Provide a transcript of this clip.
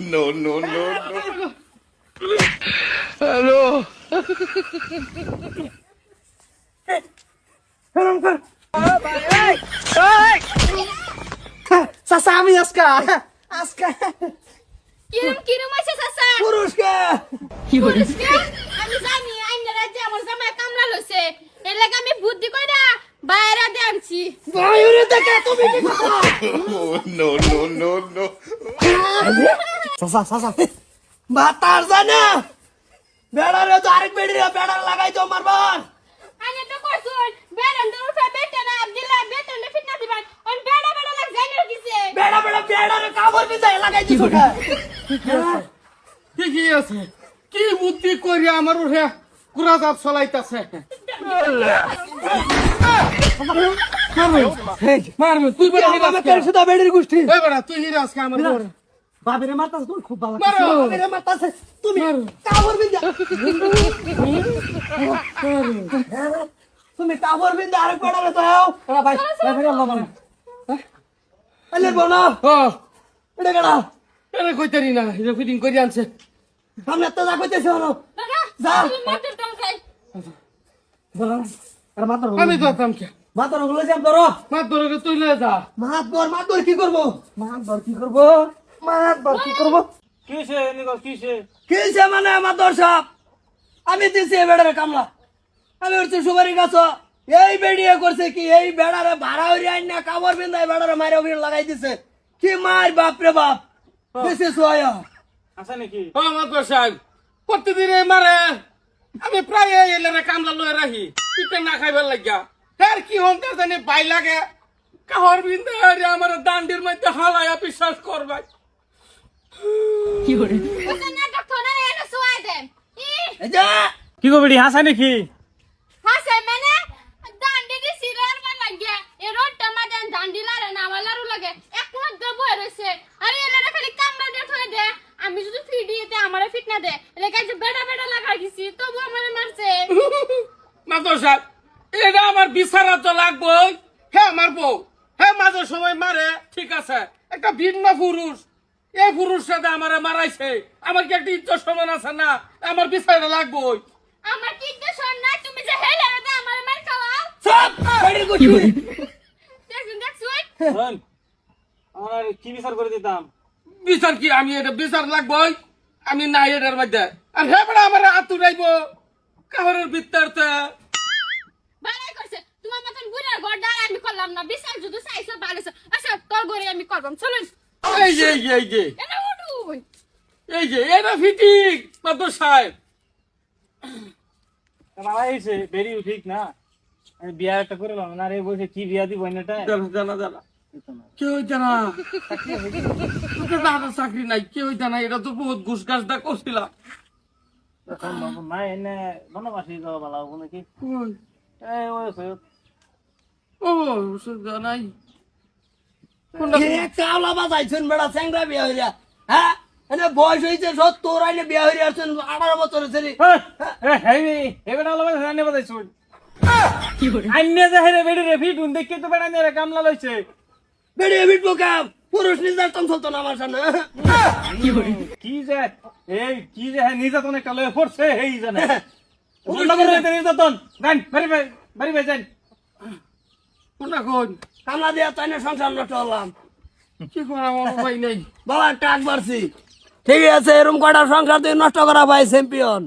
No, no, no, no. Hello. Hello, sir. Hey, hey. Sasami, Aska. Aska. Kirim, kirim, masih sasa. Kuruska. Kuruska. Sasami. লাগে আমি বুদ্ধি কইরা বাইরে দিয়ে আনছি। বায়ুরে দেখে তুমি কি কথা? No. চাচা চাচা বাতার জানা বেড়ারে তো আরেক বেড়ার লাগাই তো মারবার আইনে তো কইছুন বেরন তো উঠে বেটে না আব্দুল্লাহ বেতন ফিটনা দিবান অন বেড়া বেড়া লাগ কিছে বেড়া বেড়া বেড়ারে কাপড় বিদায় লাগাই দিছো ঠিকই আছে। কি বুদ্ধি করি আমার উঠে কুড়াজাত চলাইতাছে? মারবে তুই বড় হিরাস কে? সুদা বেড়ির গোষ্ঠী এই বেড়া তুই হিরাস কে আমার বড় বাবিরে মারতাছ তুমি খুব ভালো মারো। বাবিরে মারতাছ তুমি মারো। কাপড় বিন্দা তুমি কাপড় বিন্দা আরেক বেড়ারে তো হাও ভাই ভাই ফিরে আল্লাহ মানে আলে বোনা ও এটা কেডা এরে কইতারি না এটা ফিটিং করে আনছে সামনে তো যা কইতেছ হলো যা। তুমি মাটির দম খাই বলো আর মাতার আমি ধরতাম কে? মাতারগুলো যাম ধরো। মাত ধরে তুই লয়ে যা। মাত ধর কি করব? মাত ধর কি করব? কি করব? কিসে নিকল কিসে? কিসে মানে আমি দিছি বেড়ারে কামলা। আমি হচ্ছে সুপারি গাছ এই বেড়িয়ে করছে কি? এই বেড়ারে ভাড়া হইরে আইন না কাপড় বিন্দায় বেড়ারে মারে অভিনয় লাগাই দিছে। কি মার বাপ রে বাপ? দিছে সোয়া। আছে নাকি? ও মাতবার সাহেব। প্রতিদিন মারে। আমি প্রায় এলারে কামলা লয়ে রাখি। পিঠে না খাইবার লাগিয়া। এর কি হন তার জানি বাই লাগে। কাহর বিন্দে আরে আমার দান্ডির মধ্যে হালায়া বিশ্বাস করবাই। কি নাটক তো না এনে সোয়াই দেন। ই এই যে! কি কবিডি হাসা নাকি হাসে মানে দান্ডি দি সিরার মান লাগিয়া এ রোডটা মাদেন দান্ডি লারে না আমার লারু লাগে এক লাখ দে বই রইছে আরে এলারে খালি কামড়া দিয়ে থই দে আমি যদি ফি দিতে আমারে ফিট না দে এলে কাজে বেড়া বেড়া লাগা গেছি তবু আমারে মারছে সাহেব এটা আমার বিচারা তো লাগবই হে আমার বউ হে মাঝে সময় মারে। ঠিক আছে একটা ভিন্ন পুরুষ এই পুরুষ সাথে আমারে মারাইছে। আমার কি একটা ইজ্জত সমান আছে না? আমার বিচারটা লাগবই আমার কি দোষ না তুমি যে হেলে দে আমারে মার খাওয়াও সব বেড়ির গোষ্ঠী দেখুন দেখুন শোন আমার কি বিচার করে দিতাম? বিচার কি? আমি এটা বিচার লাগবই আমি নাই এটার মধ্যে। আর হে বড় আমার আতুরাইব। কাহরের বিত্তারতে করলাম না বিশাল যদি চাইছো ভালো আচ্ছা তোর ঘরে আমি করবাম চলুন। এই যে এই যে এই যে। এই যে এটা ফিটিং মাতর সাহেব। বাবা এইছে বেরি ঠিক না আমি বিয়া একটা করে লাম না রে বসে কি বিয়া দিব এটা জানা জানা কেউ জানা। তোকে দাদা চাকরি নাই কেউ জানা এটা তো বহুত ঘুষ গাছ দা করছিলাম। না এনে বনবাসী যাওয়া ভালো হবে নাকি? কই? এই ওই। ও সুদা নাই। কোনটা কাওলা বাজাইছেন বেড়া স্যাংরা বিয়া হইরা হ্যাঁ? এনে বয়স হইছে সত্তর আইনে বিয়া হইরা আসছেন আঠারো বছর হয়েছে রে। এবার আলো রান্না বাজাইছো আইনে যে হেরে বেড়ি রে ফিট উন দেখে তো বেড়া নেরে কামলা লইছে। বেড়িয়ে বিটবো কাম পুরুষ নির্যাতন চলতো না আমার সামনে। কি যে এই কি যে হ্যাঁ নির্যাতন একটা লয়ে পড়ছে এই জানে। বন্ধ করে দিতে নির্যাতন। গান বাড়ি বাড়ি বাড়ি বাড়ি যান। কোনটা কোন কামলা দিয়া তাই না সংসার নষ্ট হলাম। কি করা আমার উপায় নেই? বাবা টাক বাড়ছি। ঠিক আছে এরকম কটা সংসার তুই নষ্ট করা ভাই চ্যাম্পিয়ন